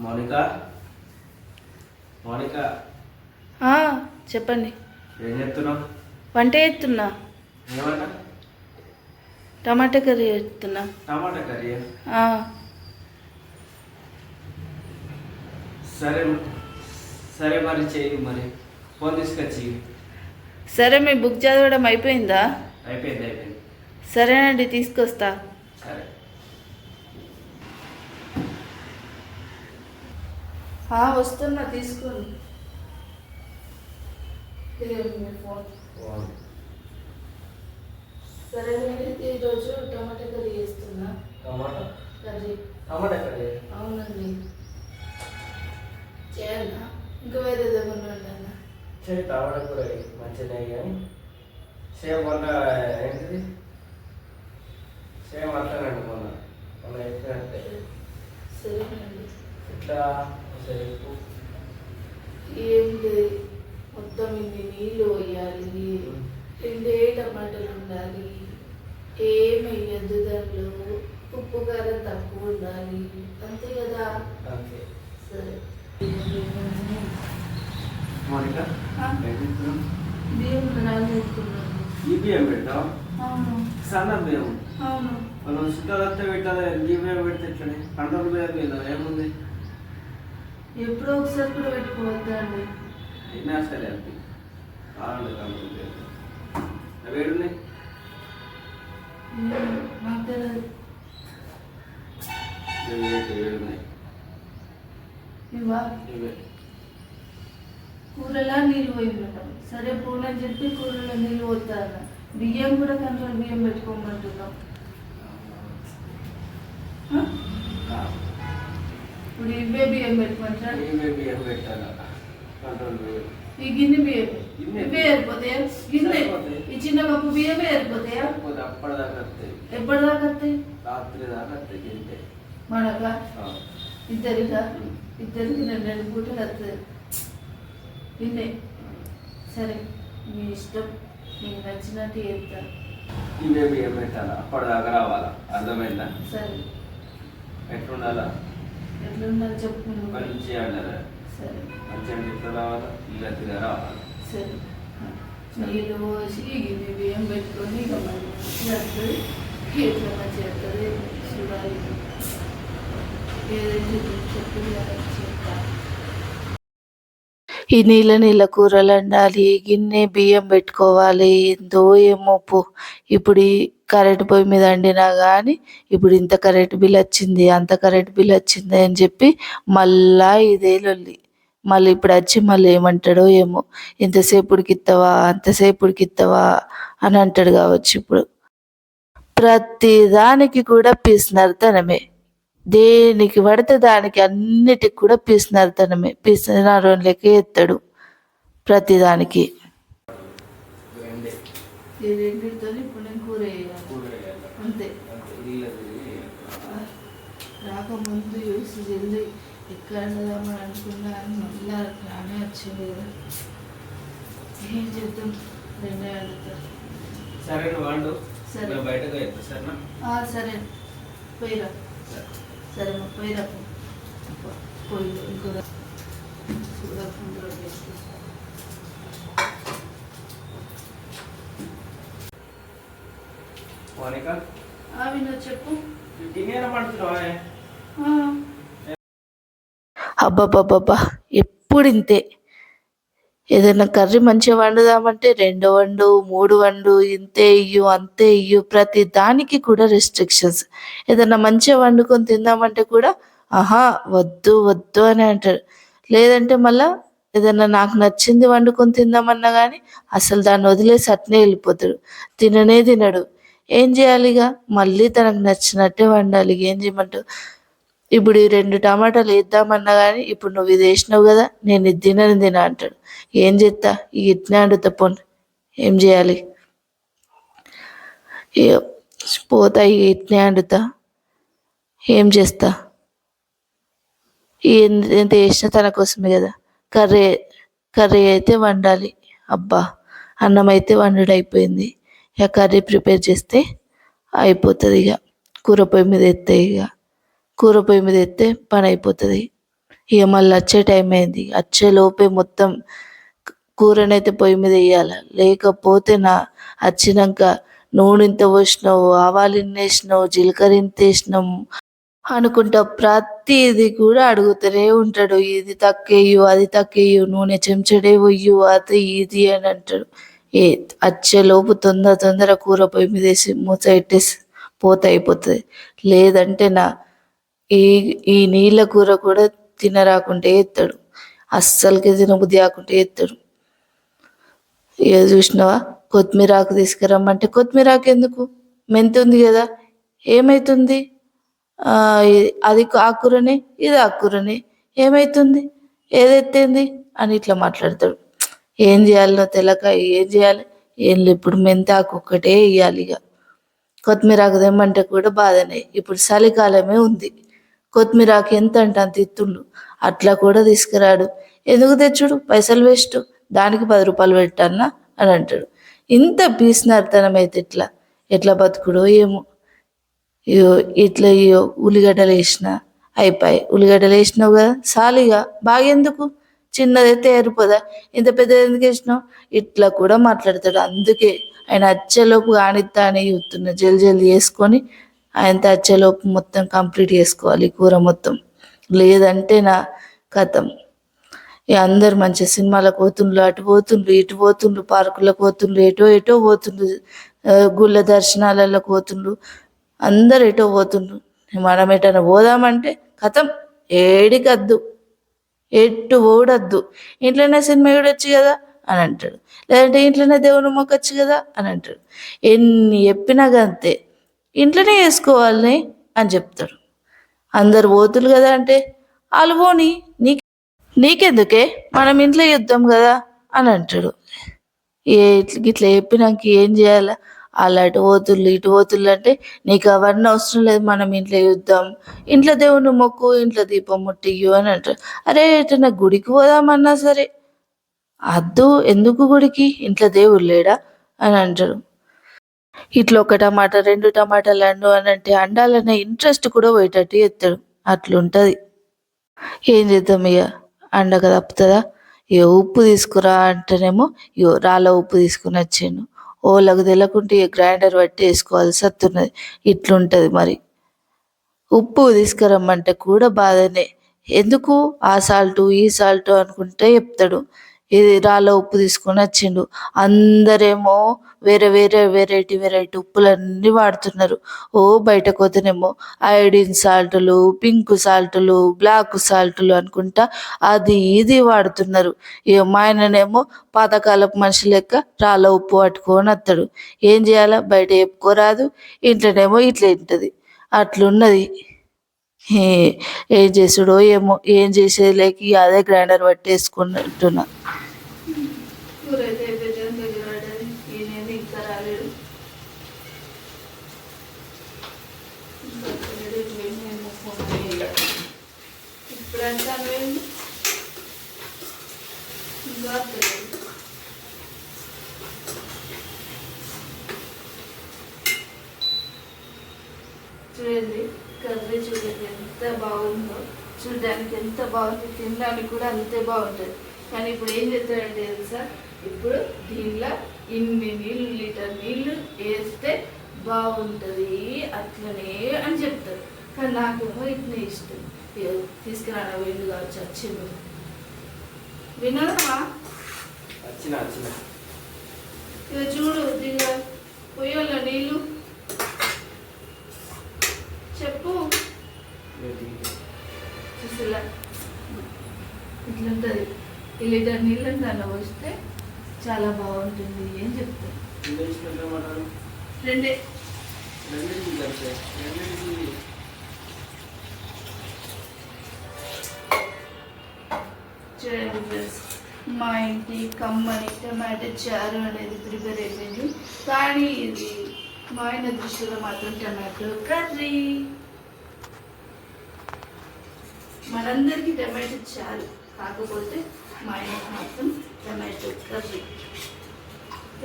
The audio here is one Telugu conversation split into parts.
మౌనిక? మౌనిక? చెప్పండి. ఏం చెప్తున్నావు వంట ఎత్తున్నా ఏమన్నా? టమాటా కర్రీ ఎత్తున్నా టమాటా కర్రీ సరే సరే మరి చెయ్యి మరి. ఫోన్ తీసుకొచ్చి. సరే మీ బుక్ చదవడం అయిపోయిందా? అయిపోయింది అయిపోయింది. సరేనండి తీసుకొస్తా. సరే. వస్తున్నా తీసుకోండి. సరేనండి ఈరోజు టమాటా కర్రీ చేస్తున్నా. టమాటా? కర్రీ. Tomato curry? అవునండి. చేయాలా? ఇంకా వేరే ఏమన్నా ఉండాలా సరే టమాటా కూర మంచిదే కానీ సేమ్ మొన్న ఏంటిది? సేమ్ అట్లానండి మొన్న. మొన్న చెప్పినట్టే. సరేనండి. ఇట్లా సరే చెప్పు. ఏం లేదు మొత్తం ఇన్ని నీళ్ళు పోయాలి రెండే టమాటాలు ఉండాలి. ఏం వేయద్దు దాంట్లో. ఉప్పు కారం తక్కువ ఉండాలి. అంతే కదా? ఓకే సరే. మౌనిక? ఏం? బియ్యం నానబెట్టుకున్నాను ఈ బియ్యం పెట్టాం అవును. సన్న బియ్యం. అవును. మనం శుద్ధదత్త పెట్టాలి? ఈ బియ్యం పెడితే ఇట్లనే కంట్రోల్ బియ్యం మీద ఏముంది? ఎప్పుడో ఒకసారి కూడా పెట్టుకోవద్దండి అయినా సరే బియ్యం అవి ఏడున్నాయి? ఏం నాకు తెలియదు ఇవి ఏడు- ఏడున్నాయి. ఇవా ఇవే. కూరలా నీళ్ళు పోయినట్టు. సరే పూనని చెప్పి కూరలో నీళ్ళు పోతాను బియ్యం కూడా కంట్రోల్ బియ్యం పెట్టుకోమంటున్నాం. ఇప్పుడు ఇవే బియ్యం పెట్టుకుంటారు? ఇవే బియ్యం పెట్టాలి? కంట్రోల్ ఈ గిన్నె బియ్యం. ఇవే ఏరిపోతాయా? గిన్నె. ఈ చిన్న కప్పు బియ్యమే ఏరిపోతాయా? అప్పటిదాకా ఎప్పటిదాకా రాత్రి దాకా తింటే. మనక. ఇద్దరిగా ఇద్దరికి? రెండు రెండు పూటలు వస్తుంది ఇన్నే సరే మీ ఇష్టం. నీకు నచ్చినట్టు చేస్తా. ఇవే బియ్యం పెట్టాలి? అప్పటిదాకా రావాలా? అర్థమైందా? సరే. ఎట్లుండాలా? ఎట్లుండాలి చెప్పు నువ్వు. మంచి ఆడాలి సరే మంచి అంటే ఎట్లా రావాలా ఇల్లతిగా రావాలి సరే నీళ్ళు పోసి గిన్నె బియ్యం పెట్టుకొని ఇక మళ్ళీ మంచిగా వస్తుంది ఎట్లా మంచిగా వస్తుంది చూడాలి ఏదైతే చెప్పింది కదా చెప్తా ఈ నీళ్ళ నీళ్ళ కూరలు వండాలి గిన్నె బియ్యం పెట్టుకోవాలి ఎంతో ఏమో పో. ఇప్పుడు ఈ కరెంట్ పొయ్యి మీద వండినా కానీ ఇప్పుడు ఇంత కరెంట్ బిల్ వచ్చింది అంత కరెంట్ బిల్ వచ్చింది అని చెప్పి మళ్ళా ఇదే లొల్లి. మళ్ళీ ఇప్పుడు వచ్చి మళ్ళీ ఏమంటాడో ఏమో. ఇంతసేపుడికి ఇస్తావా అంతసేపుడికి ఇస్తావా అని అంటాడు కావచ్చు ఇప్పుడు. ప్రతి దానికి కూడా పిసినర్తనమే దేనికి పడితే దానికి అన్నిటికి కూడా పిసినర్తనమే పిసినారు లెక్క ఎత్తాడు ప్రతిదానికి రాకముందు చూసి జల్దీ ఎక్కడ వండుదామని అనుకున్నా కానీ మళ్ళీ రానే వచ్చింది కదా ఏం చేద్దాం? రెండే వండుతారు సరే వండు సరే. బయటకు వెళ్తా సరేనా? ఆ, సరే. పోయిరా. సరే. సరే మా పోయిరా పోయి ఇంకో చూడకుండా చెప్పు. అబ్బాబ్బాబ్బా ఎప్పుడు ఇంతే. ఏదైనా కర్రీ మంచిగా వండుదామంటే రెండో వండు మూడు వండు ఇంతే ఇయ్యు అంతే ఇయ్యు ప్రతి దానికి కూడా రెస్ట్రిక్షన్స్ ఏదైనా మంచిగా వండుకొని తిందామంటే కూడా ఆహా వద్దు వద్దు అని అంటారు. లేదంటే మళ్ళా ఏదైనా నాకు నచ్చింది వండుకొని తిందామన్నా కానీ అసలు దాన్ని వదిలేసి అట్నే వెళ్ళిపోతాడు. తిననే తినడు. ఏం చేయాలి ఇక మళ్ళీ తనకు నచ్చినట్టే వండాలి. ఏం చేయమంటావు? ఇప్పుడు ఈ రెండు టమాటాలు వేద్దామన్నా కానీ ఇప్పుడు నువ్వు ఇది వేసినావు కదా నేను ఇది తినని తిన అంటాడు. ఏం చేస్తా ఇట్నే అండుతా పోను. ఏం చేయాలి? పోతా ఇక ఇట్నే అండుతా. ఏం చేస్తా? ఎంత వేసినా తన కోసమే కదా. కర్రీ కర్రీ అయితే వండాలి. అబ్బా అన్నం అయితే వండుడు అయిపోయింది. ఇక కర్రీ ప్రిపేర్ చేస్తే అయిపోతుంది ఇక. కూర పొయ్యి మీద ఎత్తాయి ఇక. కూర పొయ్యి మీద ఎత్తే పని అయిపోతుంది. ఇక మళ్ళీ వచ్చే టైం అయింది. వచ్చే లోపే మొత్తం కూరనైతే పొయ్యి మీద వేయాలి లేకపోతే నా వచ్చినాక నూనె ఇంత పోసినావు ఆవాలు ఇన్ని వేసినావు జీలకర్ర ఇంత వేసినావు అనుకుంటా ప్రతిది కూడా అడుగుతూనే ఉంటాడు. ఇది తక్కేయు అది తక్కేయు నూనె చెంచడే పొయ్యు అది ఇది అని అంటాడు. ఏ వచ్చేలోపు తొందర తొందర కూర పొయ్యి మీద వేసి మూత పెట్టేసి పోత అయిపోతుంది. లేదంటే నా ఈ ఈ నీళ్ళ కూర కూడా తినరాకుంటే ఎత్తాడు. అస్సలకి తినబుద్ధి కాకుంటే ఎత్తాడు. ఇక చూసినావా? కొత్తిమీర ఆకు తీసుకురమ్మంటే కొత్తిమీర ఆకు ఎందుకు? మెంతి ఉంది కదా. ఏమైతుంది? అది ఆకురనే ఇది ఆకురనే ఏమవుతుంది ఏదెత్తేంది అని ఇట్లా మాట్లాడతాడు. ఏం చేయాలో తెలక? ఏం చేయాలి? ఏం లేదు. ఇప్పుడు మెంతి ఆకు ఒక్కటే వేయాలి ఇక కొత్తిమీర ఆకు తెమ్మంటే కూడా బాధనే. ఇప్పుడు చలికాలమే ఉంది. కొత్తిమీరాకు ఎంత అంటే అంత ఇత్తుండు అట్లా కూడా తీసుకురాడు. ఎందుకు తెచ్చుడు? పైసలు వేస్ట్. దానికి పది రూపాయలు పెట్టన్నా అని అంటాడు. ఇంత పీసినార్తనం అయితే ఇట్లా ఎట్లా బతుకుడో ఏమో. ఇయో ఇట్లా ఇయో ఉల్లిగడ్డలు వేసిన అయిపోయి. ఉల్లిగడ్డలు వేసినావు కదా? సాలిగా బాగెందుకు చిన్నదైతే ఏరిపోదా ఇంత పెద్దది ఎందుకు వేసినావు? ఇట్లా కూడా మాట్లాడతాడు. అందుకే ఆయన అచ్చేలోపు కానిద్దా అని చూస్తున్నా. జల్ది జల్ది చేసుకొని ఆయన తెచ్చేలోపు మొత్తం కంప్లీట్ చేసుకోవాలి కూర మొత్తం. లేదంటే నా కథం. ఇక అందరు మంచి సినిమాలకు పోతుండ్రు అటు పోతుండ్రు ఇటు పోతుండ్రు పార్కులకు పోతుండ్రు ఎటో ఎటో పోతుండ్రు గుళ్ళ దర్శనాలలో పోతుండ్రు. అందరు ఎటో పోతుండ్రు. మనం ఎటైనా పోదామంటే కథం ఏడికద్దు ఎట్టు ఓడద్దు ఇంట్లోనే సినిమా చూడొచ్చు కదా అని అంటాడు. లేదంటే ఇంట్లోనే దేవుని మొక్కొచ్చు కదా అని అంటాడు. ఎన్ని చెప్పినా అంతే ఇంట్లోనే వేసుకోవాలి అని చెప్తాడు అందరు పోతులు కదా అంటే వాళ్ళు పోని నీ నీకెందుకే? మనం ఇంట్లో యుద్ధం కదా అని అంటాడు. ఏ ఇట్లా చెప్పినాక ఏం చేయాలా? వాళ్ళు అటు పోతుళ్ళు ఇటు పోతుళ్ళు అంటే నీకు అవన్నీ అవసరం లేదు మనం ఇంట్లో యుద్ధం ఇంట్లో దేవుని మొక్కు ఇంట్లో దీపం ముట్టియు అని అంటారు అరే ఎటన్నా గుడికి పోదామన్నా సరే. అద్దు ఎందుకు గుడికి? ఇంట్లో దేవుడు లేడా? అని అంటాడు. ఇట్లా ఒక టమాటా రెండు టమాటాలు అండు అని అంటే అండాలనే ఇంట్రెస్ట్ కూడా పోయేటట్టు ఎత్తాడు అట్లుంటుంది. ఏం చేద్దాం ఇక అండక తప్పుతుందా ఇక ఉప్పు తీసుకురా అంటేనేమో ఇగో రాళ్ళ ఉప్పు తీసుకుని వచ్చిండు. ఓలకు తెలకుంటే ఇక గ్రైండర్ పట్టి వేసుకోవాలి. సత్తున్నది. ఇట్లుంటుంది మరి. ఉప్పు తీసుకురమ్మంటే కూడా బాధనే. ఎందుకు? ఆ సాల్టు ఈ సాల్టు అనుకుంటే చెప్తాడు. ఇది రాళ్ళ ఉప్పు తీసుకొని వచ్చిండు అందరేమో వేరే వేరే వెరైటీ వెరైటీ ఉప్పులన్నీ వాడుతున్నారు. ఓ బయటకు పోతేనేమో ఐడిన్ సాల్టులు పింక్ సాల్టులు బ్లాక్ సాల్టులు అనుకుంటా అది ఇది వాడుతున్నారు. ఇక మా ఆయననేమో పాతకాలపు మనిషి లెక్క రాళ్ళ ఉప్పు పట్టుకొని వస్తాడు ఏం చేయాలా? బయట చెప్పుకోరాదు ఇంట్లోనేమో ఇట్లా ఉంటుంది అట్లున్నది. ఏ ఏం చేసుడో ఏమో ఏం చేసేది లేక అదే గ్రైండర్ పట్టేసుకుంటున్నా. కూర అయితే అయిపోయింది దగ్గర ఈయనేది ఇంకా రాలేడు ఇప్పుడంతా వస్తలేడు, ఇంకా చూడండి కర్రీ చూడండి ఎంత బాగుందో. చూడడానికి ఎంత బాగుంది తినడానికి కూడా అంతే బాగుంటుంది. కానీ ఇప్పుడు ఏం చేస్తారంటే తెలుసా? ఇప్పుడు దీనిలో ఇన్ని నీళ్ళు లీటర్ నీళ్ళు వేస్తే బాగుంటుంది అట్లనే అని చెప్తారు. కానీ నాకేమో ఇట్నే ఇష్టం. తీసుకురాను వీళ్ళు కావచ్చు వచ్చింది వచ్చిన వచ్చిన ఇక చూడు దీనిలో పొయ్యలో నీళ్ళు. చెప్పు. చూసిలా. ఇట్లుంటుంది. ఈ లీటర్ నీళ్ళని దానిలో పోస్తే చాలా బాగుంటుంది. అని చెప్తారు రెండే. చూడండి ఫ్రెండ్స్ మా ఇంటి కమ్మని టమాటో చారు అనేది ప్రిపేర్ అయిపోయింది. కానీ ఇది మా ఆయన దృష్టిలో మాత్రం టమాటో కర్రీ. మనందరికీ టమాటో చారు. కాకపోతే మా ఆయనకు మాత్రం టమాటో కర్రీ.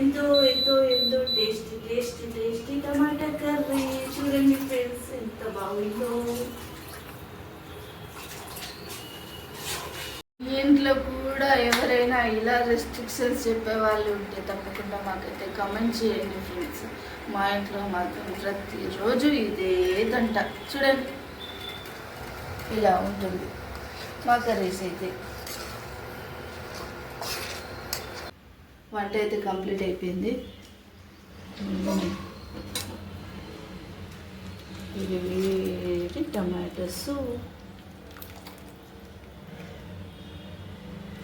ఎంతో ఎంతో ఎంతో tasty tasty tasty tomato curry. చూడండి ఫ్రెండ్స్ ఎంత బాగుందో. ఇంట్లో కూడా ఎవరైనా ఇలా రెస్ట్రిక్షన్స్ చెప్పే వాళ్ళు ఉంటే తప్పకుండా మాకైతే కమెంట్ చేయండి ఫ్రెండ్స్. మా ఇంట్లో మాత్రం ప్రతిరోజు ఇదేదంట చూడండి. ఇలా ఉంటుంది. మా కర్రీస్ అయితే. వంట అయితే కంప్లీట్ అయిపోయింది. ఇవి వేడి టమాటోస్.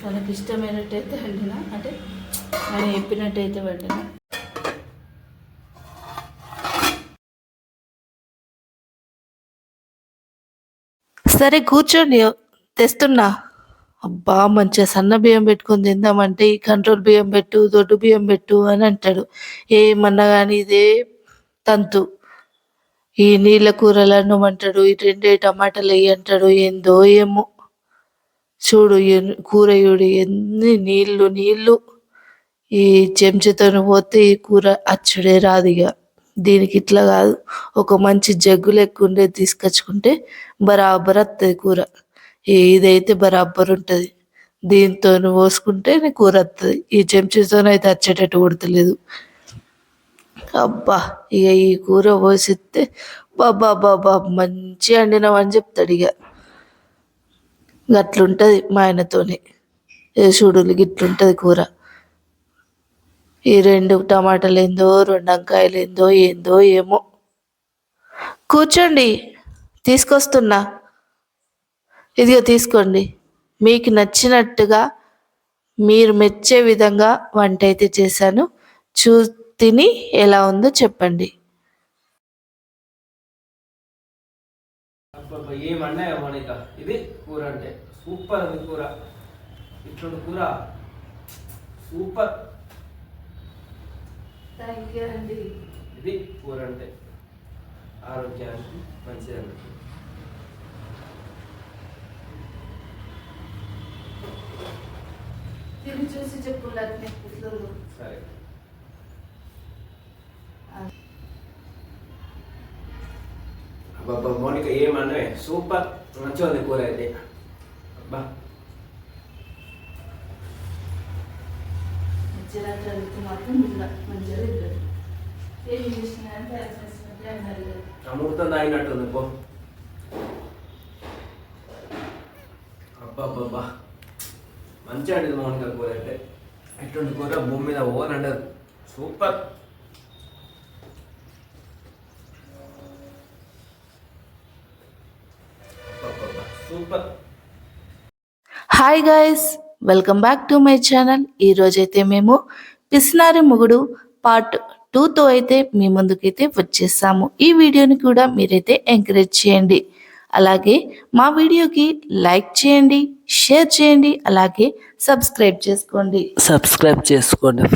తనకి ఇష్టమైనట్టయితే వండిన అంటే ఆయన చెప్పినట్టయితే వండిన. సరే కూర్చోండి తెస్తున్నా. అబ్బా మంచిగా సన్న బియ్యం పెట్టుకొని తిందామంటే ఈ కంట్రోల్ బియ్యం పెట్టు దొడ్డు బియ్యం పెట్టు అని అంటాడు. ఏమన్నా కానీ ఇదే తంతు. ఈ నీళ్ళ కూరలు అన్నమంటాడు ఈ రెండే టమాటాలు వేయి అంటాడు. ఏందో ఏమో. చూడు కూర చూడు ఎన్ని నీళ్ళు నీళ్ళు. ఈ చెంచాతో పోతే ఈ కూర అచ్చుడే రాదు ఇక దీనికి ఇట్లా కాదు. ఒక మంచి జగ్గు లెక్కుండే ఉండేది తీసుకొచ్చుకుంటే బరాబర్ వస్తుంది కూర. ఇదైతే బరాబర్ ఉంటుంది దీంతో పోసుకుంటే నీ కూర వస్తుంది ఈ చెంచాతో అయితే వచ్చేటట్టు కొడతలేదు. అబ్బా ఇక ఈ కూర పోసిస్తే బాబా బాబా మంచి వండినామని చెప్తాడు ఇక. అట్లుంటుంది మా ఆయనతోని. ఏ చూడులు గిట్లుంటుంది కూర. ఈ రెండు టమాటాలు ఏందో రెండు వంకాయలు ఏందో ఏందో ఏమో. కూర్చోండి తీసుకొస్తున్నా. ఇదిగో తీసుకోండి. మీకు నచ్చినట్టుగా మీరు మెచ్చే విధంగా వంట అయితే చేశాను. చూ తిని ఎలా ఉందో చెప్పండి. మౌనిక? ఇది కూర అంటే సూపర్ ఉంది కూర. కూర. సూపర్. థ్యాంక్ యూ అండి. ఇది కూర అంటే ఆరోగ్యానికి మంచిది తిని చూసి చెప్పు లగ్నే ఇట్లలో. సరే. అబ్బబ్బా మౌనిక ఏమన్నాయి సూపర్. మంచిగా ఉంది కూర అయితే. అబ్బా. మంచిగా చదువుతూ మాత్రం ఇలా మంచిగా తింటాడు ఏం చేసినా అంటే అసెస్మెంట్ అన్నారు కదా. అమృతం తాగినట్టుంది పో అబ్బాబ్బా మంచిగా అండి మౌనిక కూర అంటే. ఎటువంటి కూర భూమి మీద ఓన్ అంటారు super. Super. Hi guys welcome back to my channel. ఈరోజైతే మేము పిసినారి మొగుడు పార్ట్ టూతో అయితే మీ ముందుకైతే వచ్చేసాము. ఈ వీడియోని కూడా మీరైతే ఎంకరేజ్ చేయండి. అలాగే మా వీడియోకి లైక్ చేయండి షేర్ చేయండి అలాగే సబ్స్క్రైబ్ చేసుకోండి. సబ్స్క్రైబ్ చేసుకోండి